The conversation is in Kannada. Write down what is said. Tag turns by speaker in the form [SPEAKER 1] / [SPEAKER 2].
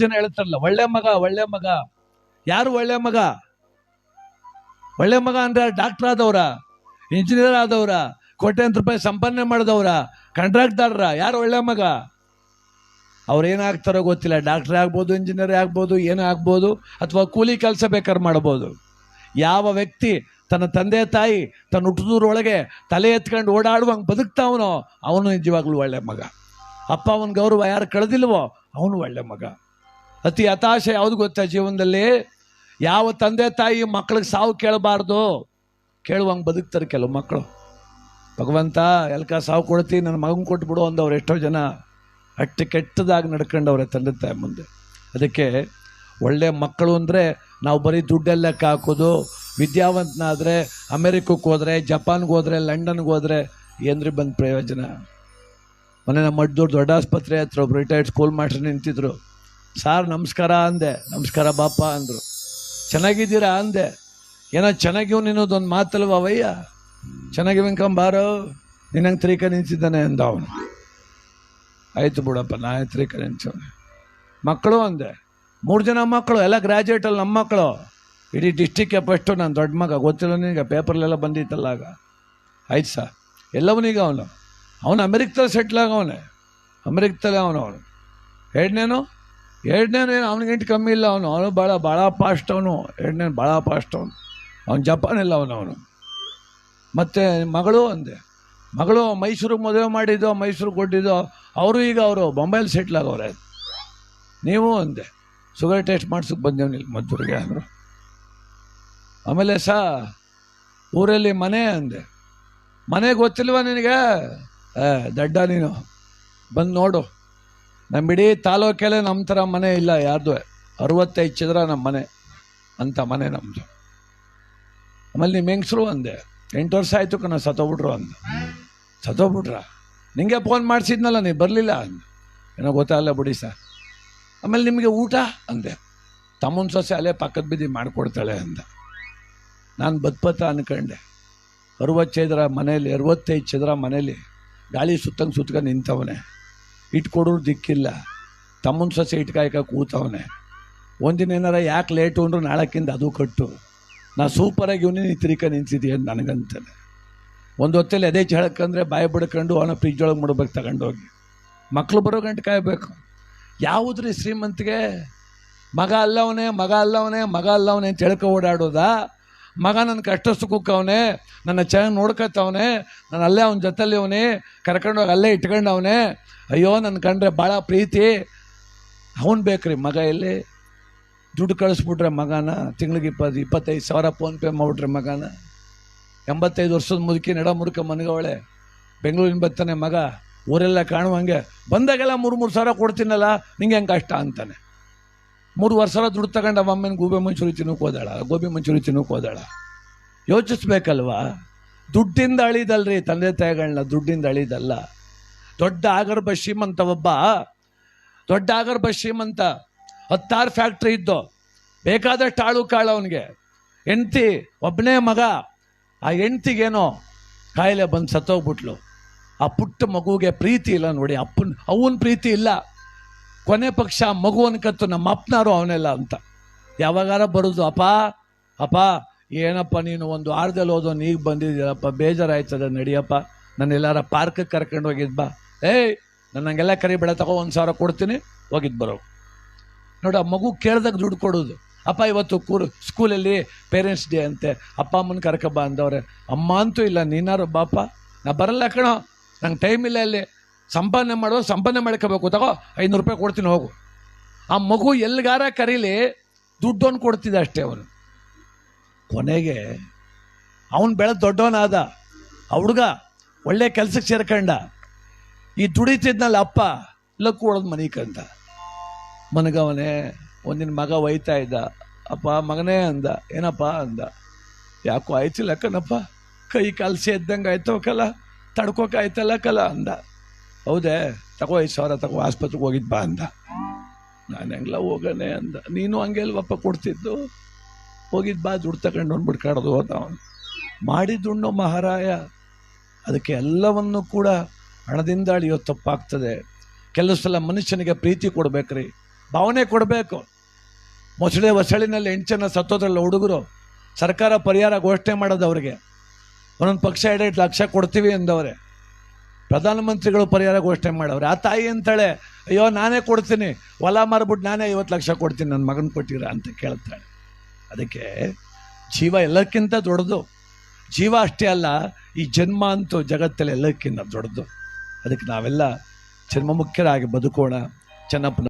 [SPEAKER 1] ಜನ ಹೇಳ್ತಾರಲ್ಲ, ಒಳ್ಳೆ ಮಗ ಒಳ್ಳೆ ಮಗ. ಯಾರು ಒಳ್ಳೆ ಮಗ? ಒಳ್ಳೆ ಮಗ ಅಂದ್ರೆ ಡಾಕ್ಟರ್ ಆದವ್ರ ಇಂಜಿನಿಯರ್ ಆದವ್ರ ಕೋಟ್ಯಾಂತರ ರೂಪಾಯಿ ಸಂಪಾದನೆ ಮಾಡಿದವ್ರ ಕಾಂಟ್ರಾಕ್ಟ್ದಾರರ ಯಾರು ಒಳ್ಳೆ ಮಗ? ಅವ್ರು ಏನಾಗ್ತಾರೋ ಗೊತ್ತಿಲ್ಲ. ಡಾಕ್ಟರ್ ಆಗ್ಬೋದು ಇಂಜಿನಿಯರ್ ಆಗ್ಬೋದು, ಏನೇ ಆಗ್ಬೋದು, ಅಥವಾ ಕೂಲಿ ಕೆಲಸ ಬೇಕಾದ್ರೆ ಮಾಡ್ಬೋದು. ಯಾವ ವ್ಯಕ್ತಿ ತನ್ನ ತಂದೆ, ತಾಯಿ, ತನ್ನ ಹುಟ್ಟದೂರೊಳಗೆ ತಲೆ ಎತ್ಕೊಂಡು ಓಡಾಡುವಂಗೆ ಬದುಕ್ತಾವನೋ ಅವನು ನಿಜವಾಗ್ಲೂ ಒಳ್ಳೆ ಮಗ. ಅಪ್ಪ ಅವನ ಗೌರವ ಯಾರು ಕಳೆದಿಲ್ವೋ, ಅವನು ಒಳ್ಳೆ ಮಗ. ಅತಿ ಹತಾಶೆ ಯಾವುದು ಗೊತ್ತಾ ಜೀವನದಲ್ಲಿ? ಯಾವ ತಂದೆ ತಾಯಿ ಮಕ್ಳಿಗೆ ಸಾವು ಕೇಳಬಾರ್ದು. ಕೇಳುವಂಗೆ ಬದುಕ್ತಾರೆ ಕೆಲವು ಮಕ್ಕಳು ಭಗವಂತ, ಎಲ್ಕ ಸಾವು ಕೊಡ್ತಿ, ನನ್ನ ಮಗನ ಕೊಟ್ಬಿಡು ಅಂದವ್ರು ಎಷ್ಟೋ ಜನ. ಅಷ್ಟು ಕೆಟ್ಟದಾಗಿ ನಡ್ಕೊಂಡವ್ರೆ ತಂದೆ ತಾಯಿ ಮುಂದೆ. ಅದಕ್ಕೆ ಒಳ್ಳೆ ಮಕ್ಕಳು ಅಂದರೆ ನಾವು ಬರೀ ದುಡ್ಡೆಲ್ಲ ಲೆಕ್ಕ ಹಾಕೋದು. ವಿದ್ಯಾವಂತನಾದರೆ ಅಮೇರಿಕಕ್ಕೆ ಹೋದರೆ, ಜಪಾನ್ಗೆ ಹೋದರೆ, ಲಂಡನ್ಗೆ ಹೋದರೆ ಏನ್ರಿ ಬಂದು ಪ್ರಯೋಜನ? ಮೊನ್ನೆ ನಮ್ಮ ಅಡ್ಡೂರು ದೊಡ್ಡ ಆಸ್ಪತ್ರೆ ಹತ್ರ ಒಬ್ಬರು ರಿಟೈರ್ಡ್ ಸ್ಕೂಲ್ ಮಾಸ್ಟರ್ ನಿಂತಿದ್ರು. ಸಾರ್ ನಮಸ್ಕಾರ ಅಂದೆ. ನಮಸ್ಕಾರ ಬಾಪ ಅಂದರು. ಚೆನ್ನಾಗಿದ್ದೀರಾ ಅಂದೆ. ಏನೋ ಚೆನ್ನಾಗಿವ್ ನಿನ್ನೋದೊಂದು ಮಾತಲ್ವ ಅವಯ್ಯ ಚೆನ್ನಾಗಿ ಬಾರೋ. ನಿನ್ನಂಗೆ ತ್ರೀಕ ನಿಂತಿದ್ದಾನೆ ಅಂದ ಅವನು. ಆಯ್ತು ಬಿಡಪ್ಪ, ನಾ ತ್ರೀಕ ನಿಂತವನೆ. ಮಕ್ಕಳು ಅಂದೆ. ಮೂರು ಜನ ಮಕ್ಕಳು, ಎಲ್ಲ ಗ್ರ್ಯಾಜುಯೇಟಲ್ಲಿ ನಮ್ಮ ಮಕ್ಕಳು. ಇಡೀ ಡಿಸ್ಟಿಕ್ಗೆ ಫಸ್ಟು ನಾನು ದೊಡ್ಡ ಮಗ. ಗೊತ್ತಿಲ್ಲ ನಿನಗೆ, ಪೇಪರ್ಲೆಲ್ಲ ಬಂದಿತ್ತಲ್ಲ ಆಗ. ಆಯ್ತು ಸರ್. ಎಲ್ಲವನೀಗ ಅವನು. ಅವನು ಅಮೆರಿಕದಲ್ಲಿ ಸೆಟ್ಲ್ ಆಗವನೆ ಅಮೆರಿಕದಲ್ಲಿ ಅವನು ಅವನು. ಎರಡನೇನು? ಎರಡನೇನು ಏನು? ಅವನಿಗಿಂತ ಕಮ್ಮಿ ಇಲ್ಲ ಅವನು. ಅವನು ಭಾಳ ಭಾಳ ಫಾಸ್ಟ್ ಅವನು. ಎರಡನೇನು ಭಾಳ ಫಾಸ್ಟ್ ಅವನು. ಅವನು ಜಪಾನಿಲ್ಲ ಅವನು ಅವನು. ಮತ್ತು ಮಗಳು ಅಂದೆ. ಮಗಳು ಮೈಸೂರಿಗೆ ಮದುವೆ ಮಾಡಿದ್ದು, ಮೈಸೂರಿಗೆ ಕೊಟ್ಟಿದ್ದು, ಅವರು ಈಗ ಅವರು ಬೊಂಬೈಲಿ ಸೆಟ್ಲ್ ಆಗವ್ರೆ ನೀವು ಅಂದೆ. ಶುಗರ್ ಟೆಸ್ಟ್ ಮಾಡ್ಸಕ್ಕೆ ಬಂದೇವನಿಲ್ಲ ಮದ್ದೂರಿಗೆ ಅಂದರು. ಆಮೇಲೆ ಸಾ, ಊರಲ್ಲಿ ಮನೆ ಅಂದೆ. ಮನೆ ಗೊತ್ತಿಲ್ವ ನಿನಗೆ? ದಡ್ಡ ನೀನು. ಬಂದು ನೋಡು. ನಮ್ಮ ಇಡೀ ತಾಲೂಕಲ್ಲೇ ನಮ್ಮ ಥರ ಮನೆ ಇಲ್ಲ ಯಾರ್ದು. ಅರವತ್ತೈದು ಚದರ ನಮ್ಮ ಮನೆ ಅಂತ ಮನೆ ನಮ್ಮದು ಆಮೇಲೆ ನಿಮ್ಮ ಹೆಂಗಸರು ಅಂದೆ, ಎಂಟು ವರ್ಷ ಆಯಿತು ಕಣ ಸತ್ತೋಗ್ಬಿಟ್ರು ಅಂದ. ಸತ್ತೋಗ್ಬಿಟ್ರ? ನಿಂಗೆ ಫೋನ್ ಮಾಡಿಸಿದ್ನಲ್ಲ ನೀವು ಬರಲಿಲ್ಲ ಅಂದ. ಏನೋ ಗೊತ್ತಾಗಲ್ಲ ಬಿಡಿ ಸರ್. ಆಮೇಲೆ ನಿಮಗೆ ಊಟ ಅಂದೆ. ತಮ್ಮನ ಸೊಸೆ ಅಲ್ಲೇ ಪಕ್ಕದ ಬಿದ್ದು ಮಾಡಿಕೊಡ್ತಾಳೆ ಅಂದ. ನಾನು ಬದ್ಪತ ಅನ್ಕೊಂಡೆ. ಅರವತ್ತು ಚದರ ಮನೇಲಿ, ಅರವತ್ತೈದು ಚದರ ಮನೇಲಿ, ಗಾಳಿ ಸುತ್ತಂಗೆ ಸುತ್ಕೊಂಡು ನಿಂತವನೆ. ಇಟ್ಕೊಡೋರು ದಿಕ್ಕಿಲ್ಲ. ತಮ್ಮನ ಸೊಸೆ ಇಟ್ಕಾಯ್ಕ ಕೂತವನೆ. ಒಂದಿನ ಏನಾರ ಯಾಕೆ ಲೇಟು ಅಂದ್ರು ನಾಳಕ್ಕಿಂದ ಅದು ಕಟ್ಟು. ನಾ ಸೂಪರಾಗಿ ಇವನೇ ನಿತ್ರಿಕ ನಿಂತಿದ್ದೀಯ ಅಂತ ನನಗಂತಾನೆ. ಒಂದು ಹೊತ್ತಲ್ಲಿ ಅದೇ ಚಳಕಂದ್ರೆ ಬಾಯಿ ಬಿಡ್ಕೊಂಡು ಅವನ ಫ್ರಿಜ್ ಒಳಗೆ ಮುಡ್ಬೇಕು ತಗೊಂಡೋಗಿ. ಮಕ್ಕಳು ಬರೋ ಗಂಟೆ ಕಾಯಬೇಕು. ಯಾವುದ್ರಿ ಶ್ರೀಮಂತಿಗೆ, ಮಗ ಅಲ್ಲವನೇ ಮಗ ಅಲ್ಲವನೇ ಮಗ ಅಲ್ಲವನೇ ಅಂತ ಹೇಳ್ಕೊ ಓಡಾಡೋದಾ? ಮಗ ನನ್ನ ಕಷ್ಟ ಸುಖಕ್ಕವನೆ ನನ್ನ ಚೆನ್ನಾಗಿ ನೋಡ್ಕೊತವನೆ, ನಾನು ಅಲ್ಲೇ ಅವನ ಜೊತೆಲಿ ಅವನೇ, ಕರ್ಕೊಂಡೋಗಿ ಅಲ್ಲೇ ಇಟ್ಕೊಂಡವನೆ, ಅಯ್ಯೋ ನನ್ನ ಕಂಡ್ರೆ ಭಾಳ ಪ್ರೀತಿ. ಅವನು ಬೇಕ್ರಿ ಮಗ ಎಲ್ಲಿ? ದುಡ್ಡು ಕಳಿಸ್ಬಿಟ್ರೆ ಮಗನ, ತಿಂಗ್ಳಿಗೆ ಇಪ್ಪತ್ತು ಇಪ್ಪತ್ತೈದು ಸಾವಿರ ಫೋನ್ಪೇ ಮಾಡ್ಬಿಟ್ರೆ ಮಗನ. ಎಂಬತ್ತೈದು ವರ್ಷದ ಮುದುಕಿ ನಡ ಮುರುಕ ಮನಗವಳೆ. ಬೆಂಗಳೂರಿನ ಬರ್ತಾನೆ ಮಗ, ಊರೆಲ್ಲ ಕಾಣುವಂಗೆ. ಬಂದಾಗೆಲ್ಲ ಮೂರು ಮೂರು ಸಾವಿರ ಕೊಡ್ತೀನಲ್ಲ, ನಿಂಗೆ ಹೆಂಗೆ ಕಷ್ಟ ಅಂತಾನೆ. ಮೂರು ವರ್ಷ ದುಡ್ಡು ತಗೊಂಡು ಅಮ್ಮನ ಗೋಬಿ ಮಂಚೂರಿ ತಿನ್ನೋಕೆ ಹೋದಾಳ, ಗೋಬಿ ಮಂಚೂರಿ ತಿನ್ನೋಕೆ ಹೋದಾಳ. ಯೋಚಿಸ್ಬೇಕಲ್ವಾ? ದುಡ್ಡಿಂದ ಅಳಿದಲ್ರಿ ತಂದೆ ತಾಯಿಗಳನ್ನ ದುಡ್ಡಿಂದ ಅಳಿದಲ್ಲ. ದೊಡ್ಡ ಆಗರ್ಭ ಶ್ರೀಮಂತ ಒಬ್ಬ, ದೊಡ್ಡ ಆಗರ್ಭ ಶ್ರೀಮಂತ, ಹತ್ತಾರು ಫ್ಯಾಕ್ಟ್ರಿ ಇದ್ದು, ಬೇಕಾದಷ್ಟು ಆಳು ಕಾಳು ಅವನಿಗೆ. ಹೆಂಡ್ತಿ ಒಬ್ಬನೇ ಮಗ, ಆ ಹೆಂಡ್ತಿಗೇನೋ ಕಾಯಿಲೆ ಬಂದು ಸತ್ತೋಗ್ಬಿಟ್ಲು. ಆ ಪುಟ್ಟ ಮಗುವಿಗೆ ಪ್ರೀತಿ ಇಲ್ಲ ನೋಡಿ, ಅಪ್ಪನ, ಅವನ ಪ್ರೀತಿ ಇಲ್ಲ. ಕೊನೆ ಪಕ್ಷ ಮಗು ಅನ್ಕತ್ತು ನಮ್ಮ ಅಪ್ಪನಾರು ಅವನೆಲ್ಲ ಅಂತ. ಯಾವಾಗಾರ ಬರೋದು, ಅಪ್ಪ ಅಪ್ಪ, ಏನಪ್ಪ ನೀನು ಒಂದು ವಾರದಲ್ಲಿ ಓದೋ ಈಗ ಬಂದಿದ್ದೀರಪ್ಪ ಬೇಜಾರಾಯ್ತದ, ನಡಿಯಪ್ಪ. ನಾನು ಎಲ್ಲಾರ ಪಾರ್ಕಿಗೆ ಕರ್ಕೊಂಡು ಹೋಗಿದ್ ಬಾ. ಏಯ್ ನನ್ನಂಗೆಲ್ಲ ಕರಿಬೇಡ ತಗೋ ಒಂದು ಸಾವಿರ ಕೊಡ್ತೀನಿ, ಹೋಗಿದ್ ಬರೋ. ನೋಡು ಮಗು ಕೇಳ್ದಾಗ ದುಡ್ಡು ಕೊಡೋದು. ಅಪ್ಪ, ಇವತ್ತು ಕೂರು ಸ್ಕೂಲಲ್ಲಿ ಪೇರೆಂಟ್ಸ್ ಡೇ ಅಂತೆ. ಅಪ್ಪ ಅಮ್ಮನ ಕರ್ಕಬ್ಬ ಅಂದವ್ರೆ. ಅಮ್ಮ ಅಂತೂ ಇಲ್ಲ, ನೀನಾರು ಬಾಪ. ನಾ ಬರಲ್ಲ ಕಣೋ. ನಂಗೆ ಟೈಮ್ ಇಲ್ಲ ಅಲ್ಲಿ. ಸಂಪಾದನೆ ಮಾಡೋ, ಸಂಪಾದನೆ ಮಾಡ್ಕೋಬೇಕು. ತಗೋ, ಐನೂರು ರೂಪಾಯಿ ಕೊಡ್ತೀನಿ, ಹೋಗು. ಆ ಮಗು ಎಲ್ಲಿಗಾರ ಕರೀಲಿ ದುಡ್ಡೊಂದು ಕೊಡ್ತಿದ್ದ ಅಷ್ಟೇ ಅವನು. ಕೊನೆಗೆ, ಅವನು ಬೆಳೆದ ದೊಡ್ಡವನಾದ, ಆ ಹುಡುಗ ಒಳ್ಳೆ ಕೆಲಸಕ್ಕೆ ಸೇರ್ಕಂಡ, ಈ ದುಡಿತಿದ್ನಲ್ಲ ಅಪ್ಪ, ಲಕ್ಕು ಮನೆ ಮನಿಕಂತ ಮನಗವನೇ ಒಂದಿನ ಮಗ ಒಯ್ತಾ ಇದ್ದ. ಅಪ್ಪ, ಮಗನೇ ಅಂದ. ಏನಪ್ಪ? ಅಂದ. ಯಾಕೋ ಆಯ್ತಿಲ್ಲ ಕಣಪ್ಪ. ಕೈ ಕಾಲು ಸೇದ್ದಂಗೆ ಆಯ್ತವ ಕಲ, ತಡ್ಕೋಕೆ ಆಯ್ತಲ್ಲ ಕಲ, ಅಂದ. ಹೌದೇ? ತಗೋ ಐದು ಸಾವಿರ ತಗೋ ಆಸ್ಪತ್ರೆಗೆ ಹೋಗಿದ್ ಬಾ ಅಂದ. ನಾನು ಹೆಂಗ್ಲ ಹೋಗನೆ ಅಂದ. ನೀನು ಹಂಗೆ ಅಲ್ವಪ್ಪ ಕೊಡ್ತಿದ್ದು? ಹೋಗಿದ್ ಬಾ, ದುಡ್ಡು ತಗೊಂಡು ಅಂದ್ಬಿಟ್ಟು ಕಾಡೋದು ಹೋದ ಅವನು. ಮಾಡಿದ್ದುಣ್ಣು ಮಹಾರಾಯ. ಅದಕ್ಕೆ ಎಲ್ಲವನ್ನು ಕೂಡ ಹಣದಿಂದ ಅಳಿಯೋ ತಪ್ಪಾಗ್ತದೆ ಕೆಲವು ಸಲ ಮನುಷ್ಯನಿಗೆ ಪ್ರೀತಿ ಕೊಡ್ಬೇಕ್ರಿ. ಭಾವನೆ ಕೊಡಬೇಕು. ಮೊಸಳೆ ಹೊಸಳಿನಲ್ಲಿ ಹೆಂಚನ ಸತ್ತೋದ್ರಲ್ಲ ಹುಡುಗರು? ಸರ್ಕಾರ ಪರಿಹಾರ ಘೋಷಣೆ ಮಾಡೋದು ಅವ್ರಿಗೆ. ಒಂದೊಂದು ಪಕ್ಷ ಎರಡೆರಡು ಲಕ್ಷ ಕೊಡ್ತೀವಿ ಅಂದವ್ರೆ. ಪ್ರಧಾನಮಂತ್ರಿಗಳು ಪರಿಹಾರ ಘೋಷಣೆ ಮಾಡವ್ರೆ ಆ ತಾಯಿ ಅಂತಾಳೆ, ಅಯ್ಯೋ, ನಾನೇ ಕೊಡ್ತೀನಿ. ಹೊಲ ಮಾರ್ಬಿಟ್ಟು ನಾನೇ ಐವತ್ತು ಲಕ್ಷ ಕೊಡ್ತೀನಿ. ನನ್ನ ಮಗನ ಕೊಟ್ಟಿರ? ಅಂತ ಕೇಳ್ತಾಳೆ. ಅದಕ್ಕೆ ಜೀವ ಎಲ್ಲಕ್ಕಿಂತ ದೊಡ್ಡದು. ಜೀವ ಅಷ್ಟೇ ಅಲ್ಲ, ಈ ಜನ್ಮ ಅಂತೂ ಜಗತ್ತಲ್ಲಿ ಎಲ್ಲಕ್ಕಿಂತ ದೊಡ್ಡದು. ಅದಕ್ಕೆ ನಾವೆಲ್ಲ ಜನ್ಮ ಮುಖ್ಯರಾಗಿ ಬದುಕೋಣ. ಚೆನ್ನಪ್ಪನ